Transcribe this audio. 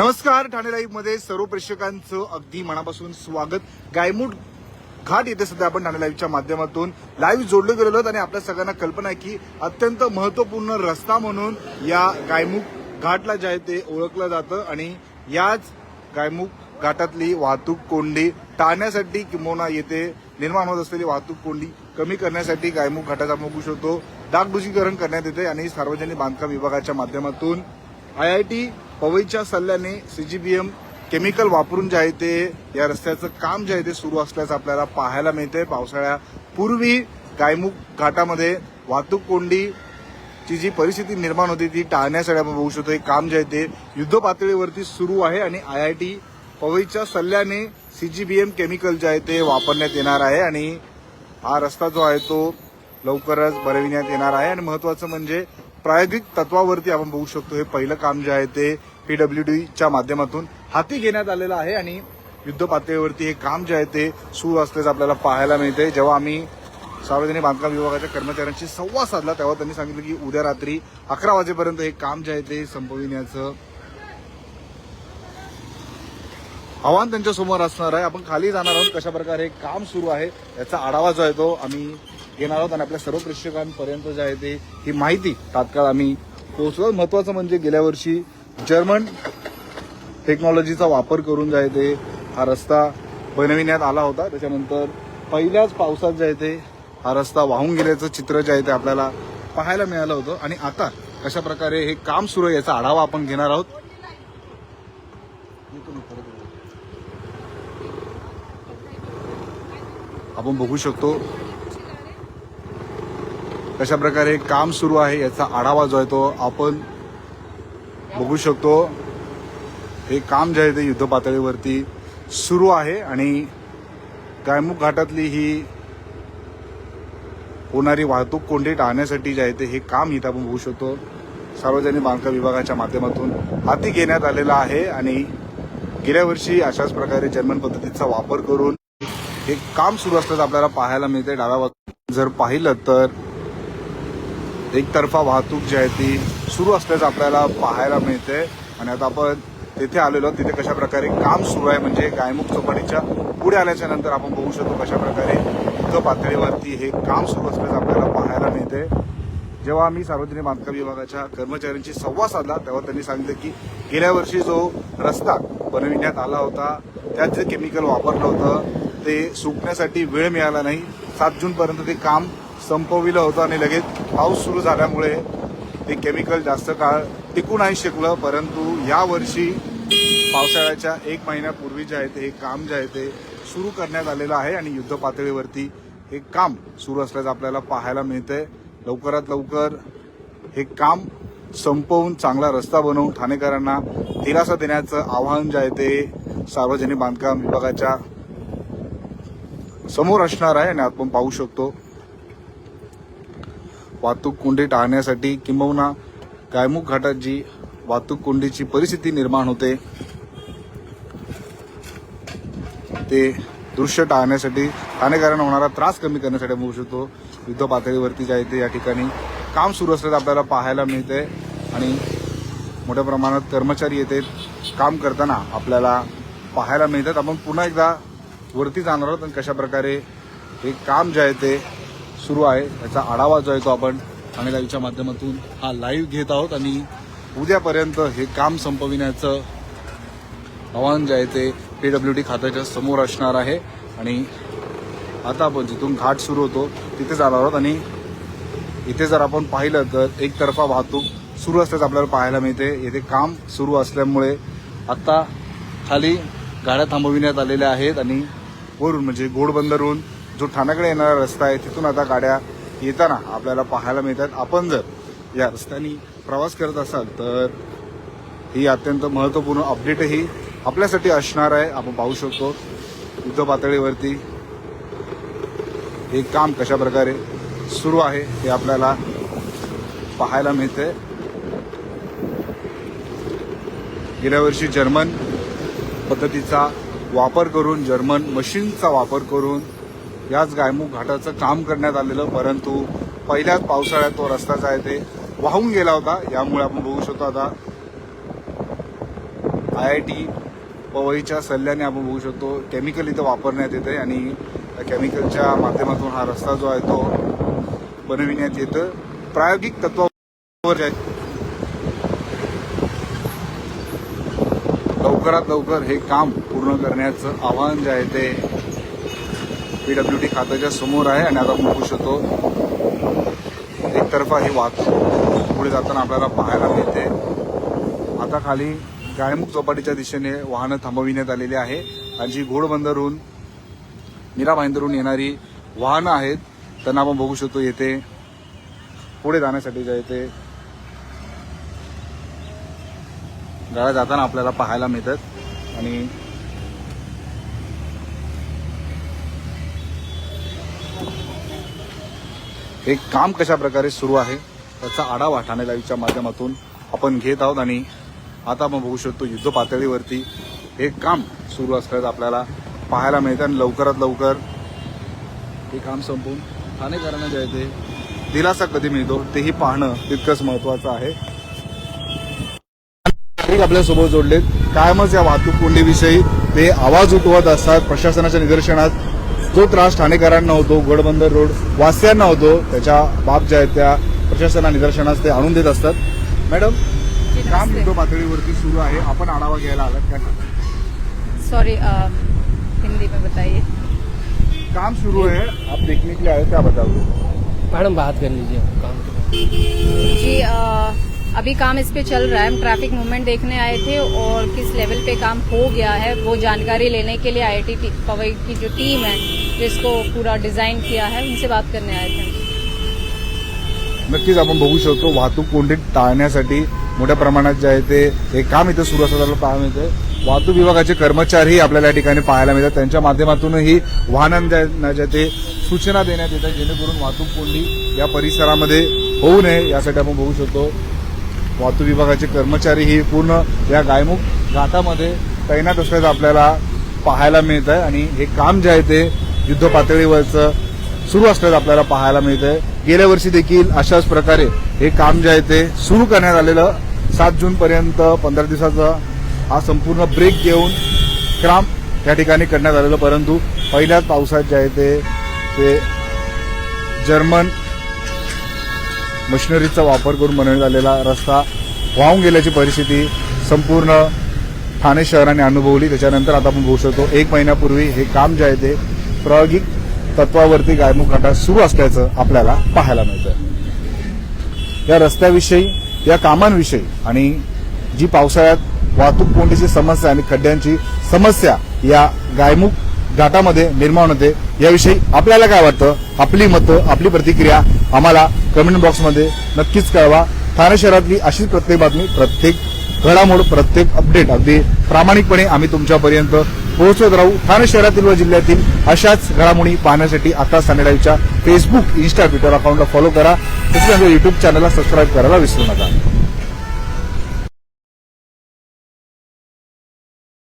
नमस्कार ठाणे लाईव्हमध्ये सर्व प्रेक्षकांचं अगदी मनापासून स्वागत. गायमुड घाट येथे सध्या आपण ठाणे लाईव्हच्या माध्यमातून लाईव्ह जोडले गेलेलो आहोत आणि आपल्या सगळ्यांना कल्पना आहे की अत्यंत महत्त्वपूर्ण रस्ता म्हणून या गायमुख घाटला जे आहे ते ओळखलं जातं आणि याच गायमुख घाटातली वाहतूक कोंडी टाळण्यासाठी किंबहुना येथे निर्माण होत असलेली वाहतूक कोंडी कमी करण्यासाठी गायमुख घाटाचा आपण होतो शकतो. डागडुजीकरण करण्यात येते आणि सार्वजनिक बांधकाम विभागाच्या माध्यमातून. आय आय टी पवईच्या सल्ल्याने सीजीबीएम केमिकल वापरून जे आहे ते या रस्त्याचं काम जे आहे ते सुरू असल्याचं आपल्याला पाहायला मिळते पावसाळ्यापूर्वी गायमुख घाटामध्ये वाहतूक कोंडी ची जी परिस्थिती निर्माण होती ती टाळण्यासाठी आपण बघू शकतो. हे काम जे आहे ते युद्ध पातळीवरती सुरू आहे आणि आय आय टी पवईच्या सल्ल्याने सीजीबीएम केमिकल जे आहे ते वापरण्यात येणार आहे आणि हा रस्ता जो आहे तो लवकरच बनविण्यात येणार आहे. आणि महत्वाचं म्हणजे प्रायोगिक तत्वावरती आपण बघू शकतो हे पहिलं काम जे आहे ते पीडब्ल्यूडीच्या माध्यमातून हाती घेण्यात आलेला आहे आणि युद्ध पातळीवरती हे काम जे आहे ते सुरू असल्याचं आपल्याला पाहायला मिळते जेव्हा आम्ही सार्वजनिक बांधकाम विभागाच्या कर्मचाऱ्यांशी संवाद साधला तेव्हा त्यांनी सांगितलं की उद्या रात्री अकरा वाजेपर्यंत हे काम जे आहे ते संपविण्याचं आव्हान त्यांच्यासमोर असणार आहे. आपण खाली जाणार आहोत कशा प्रकारे काम सुरू आहे याचा आढावा जो आहे तो आम्ही घेणार आहोत आणि आपल्या सर्व प्रेक्षकांपर्यंत जे आहे ते ही माहिती तात्काळ आम्ही पोहोचलो. महत्वाचं म्हणजे गेल्या वर्षी जर्मन टेक्नॉलॉजीचा वापर करून जे आहे ते हा रस्ता बनविण्यात आला होता. त्याच्यानंतर पहिल्याच पावसात जे आहे ते हा रस्ता वाहून गेल्याचं चित्र जे आहे ते आपल्याला पाहायला मिळालं होतं. आणि आता कशा प्रकारे हे काम सुरू आहे याचा आढावा आपण घेणार आहोत. आपण बघू शकतो कशा प्रकारे काम सुरू आहे याचा आढावा जो आहे तो आपण बघू शकतो. हे काम जे आहे ते युद्ध पातळीवरती सुरू आहे आणि गायमुख घाटातली ही होणारी वाहतूक कोंडी टाळण्यासाठी जे आहे ते हे काम इथं आपण बघू शकतो. सार्वजनिक बांधकाम विभागाच्या माध्यमातून हाती घेण्यात आलेलं आहे आणि गेल्या वर्षी अशाच प्रकारे जर्मन पद्धतीचा वापर करून हे काम सुरू असल्याचं आपल्याला पाहायला मिळते डाव्या जर पाहिलं तर एकतर्फा वाहतूक जी आहे ती सुरू असल्याचं आपल्याला पाहायला मिळते. आणि आता आपण तिथे आलेलो तिथे कशा प्रकारे काम सुरू आहे म्हणजे गायमुख चौपाटीच्या पुढे आल्याच्यानंतर आपण बघू शकतो कशा प्रकारे युद्ध पातळीवरती हे काम सुरू असल्याचं आपल्याला पाहायला मिळते. जेव्हा आम्ही सार्वजनिक बांधकाम विभागाच्या कर्मचाऱ्यांशी संवाद साधला तेव्हा त्यांनी सांगितलं की गेल्या वर्षी जो रस्ता बनविण्यात आला होता त्यात जे केमिकल वापरलं होतं ते सुकण्यासाठी वेळ मिळाला नाही. सात जूनपर्यंत ते काम संपविलं होतं आणि लगेच पाऊस सुरू झाल्यामुळे ते केमिकल जास्त काळ टिकू नाही शकलं. परंतु यावर्षी पावसाळ्याच्या एक महिन्यापूर्वी जे आहे ते हे काम जे आहे ते सुरू करण्यात आलेलं आहे आणि युद्ध पातळीवरती हे काम सुरू असल्याचं आपल्याला पाहायला मिळतंय. लवकरात लवकर हे काम संपवून चांगला रस्ता बनवून ठाणेकरांना दिलासा देण्याचं आवाहन जे आहे ते सार्वजनिक बांधकाम विभागाच्या समोर असणार आहे आणि आपण पाहू शकतो. वाहतूक कोंडी टाळण्यासाठी किंबहुना गायमुख घाटात जी वाहतूक कोंडीची परिस्थिती निर्माण होते. ते दृश्य टाळण्यासाठी ठाणेकरांना होणारा त्रास कमी करण्यासाठी आपण बघू शकतो. युद्ध पातळीवरती जे आहे ते या ठिकाणी काम सुरू असल्याचं आपल्याला पाहायला मिळते आणि मोठ्या प्रमाणात कर्मचारी येते. काम करताना आपल्याला पाहायला मिळतात. आपण पुन्हा एकदा वरती जाणार आहोत आणि कशा प्रकारे हे काम जे आहे ते सुरू आहे. याचा आढावा जो आहे तो आपण ठाणे लाईव्हच्या माध्यमातून हा लाईव्ह घेत आहोत आणि उद्यापर्यंत हे काम संपविण्याचं आव्हान जे आहे ते पीडब्ल्यू डी खात्याच्या समोर असणार आहे. आणि आता आपण जिथून घाट सुरू होतो तिथे जाणार आहोत. आणि इथे जर आपण पाहिलं तर एकतर्फा वाहतूक सुरू असल्याचं आपल्याला पाहायला मिळते. येथे काम सुरू असल्यामुळे आता खाली गाड्या थांबविण्यात आलेल्या आहेत. आणि वरून म्हणजे घोडबंदरहून जो ठाण्याकडे येणारा रस्ता आहे तिथून आता गाड्या येताना आपल्याला पाहायला मिळतात. आपण जर या रस्त्याने प्रवास करत असाल तर ही अत्यंत महत्त्वपूर्ण अपडेटही आपल्यासाठी असणार आहे. आपण पाहू शकतो युद्ध पातळीवरती हे काम कशा प्रकारे सुरू आहे हे आपल्याला पाहायला मिळते गेल्या वर्षी जर्मन पद्धतीचा वापर करून जर्मन मशीनचा वापर करून याच गायमुख घाटाचं काम करण्यात आलेलं परंतु पहिल्याच पावसाळ्यात तो रस्ता जो आहे ते वाहून गेला होता. यामुळे आपण बघू शकतो आता आय आय टी पवईच्या सल्ल्याने आपण बघू शकतो केमिकल इथं वापरण्यात येते आणि केमिकलच्या माध्यमातून हा रस्ता जो आहे तो बनविण्यात येतं प्रायोगिक तत्वावर जे लवकरात लवकर हे काम पूर्ण करण्याचं आव्हान जे आहे ते पीडब्ल्यू डी खात्याच्या समोर आहे आणि आता आपण बघू शकतो एकतर्फा ही वाहतूक पुढे जाताना आपल्याला पाहायला मिळते. आता खाली गायमुख चौपाटीच्या दिशेने वाहनं थांबविण्यात आलेली आहे आणि जी घोडबंदरहून मीरा भाईंदरहून येणारी वाहनं आहेत त्यांना आपण बघू शकतो येथे पुढे जाण्यासाठी जे आहे ते गाड्या जाताना आपल्याला पाहायला मिळतात. आणि हे काम कशा प्रकारे सुरू आहे त्याचा आढावा ठाणे लाईव्हच्या माध्यमातून आपण घेत आहोत आणि आता आपण बघू शकतो युद्ध पातळीवरती हे काम सुरू असल्याचं आपल्याला पाहायला मिळतं आणि लवकरात लवकर हे काम संपून ठाणेकरांना जे आहे ते दिलासा कधी मिळतो तेही पाहणं तितकंच महत्वाचं आहे. नागरिक आपल्यासोबत जोडलेत. कायमच या वाहतूक कोंडीविषयी ते आवाज उठवत असतात. प्रशासनाच्या निदर्शनात जो त्रास ठाणेकरांना होतो गडबंदर रोड वासियांना होतो त्याच्या बाब ज्या आहेत त्या प्रशासना निदर्शनास ते आणून देत असतात. मॅडम काम युद्ध पातळीवरती सुरू आहे. आपण आढावा घ्यायला आलात. काय? सॉरी हिंदी में बताइए. काम सुरू है आप देखने के लिए आए क्या बताओगे. मैडम बात कर लीजिए काम जी अ, अभी काम इस पे चल रहा है। हम ट्रैफिक मूवमेंट देखने आए थे और किस लेवल पे काम हो गया है वो जानकारी लेने के लिए आईआईटी पवई की जो टीम है जिसको पूरा डिजाइन किया है उनसे बात करने आए थे। नक्कीच आपण बघू शकतो वाहतूक कोंडी टाळण्यासाठी मोठ्या प्रमाणात जे आहे ते हे काम इथं सुरू असल्याचं पाहायला मिळते वाहतूक विभागाचे कर्मचारीही आपल्याला या ठिकाणी पाहायला मिळतात. त्यांच्या माध्यमातूनही वाहनांना ज्या ते सूचना देण्यात येतात जेणेकरून वाहतूक कोंडी या परिसरामध्ये होऊ नये यासाठी आपण बघू शकतो. वाहतूक विभागाचे कर्मचारी ही पूर्ण या गायमुख घाटामध्ये तैनात असल्याचं आपल्याला पाहायला मिळत आहे आणि हे काम जे आहे ते युद्ध पातळीवरचं सुरू असल्याचं आपल्याला पाहायला मिळत आहे गेल्या वर्षी देखील अशाच प्रकारे हे काम जे आहे ते सुरू करण्यात आलेलं सात जून पर्यंत पंधरा दिवसाचा हा संपूर्ण ब्रेक घेऊन काम या ठिकाणी करण्यात आलेलं. परंतु पहिल्याच पावसात जे आहे ते ते जर्मन मशिनरीचा वापर करून बनवण्यात आलेला रस्ता वाहून गेल्याची परिस्थिती संपूर्ण ठाणे शहराने अनुभवली. त्याच्यानंतर आता आपण बघू शकतो एक महिन्यापूर्वी हे काम जे आहे ते प्रायोगिक तत्वावरती गायमुख घाटा सुरू असल्याचं आपल्याला पाहायला मिळतं या रस्त्याविषयी या कामांविषयी आणि जी पावसाळ्यात वाहतूक कोंडीची समस्या आणि खड्ड्यांची समस्या या गायमुख घाटामध्ये निर्माण होते. याविषयी आपल्याला काय वाटतं? आपली मतं आपली प्रतिक्रिया आम्हाला कमेंट बॉक्समध्ये नक्कीच कळवा. ठाणे शहरातली अशीच प्रत्येक बातमी प्रत्येक घडामोड प्रत्येक अपडेट अगदी प्रामाणिकपणे आम्ही तुमच्यापर्यंत पोहोचत राहू. ठाणे शहरातील व जिल्ह्यातील अशाच घडामोडी पाहण्यासाठी आता सॅनिटाईजच्या फेसबुक इन्स्टा ट्विटर अकाउंटला फॉलो करा. तसेच आमच्या युट्यूब चॅनलला सबस्क्राईब करायला विसरू नका.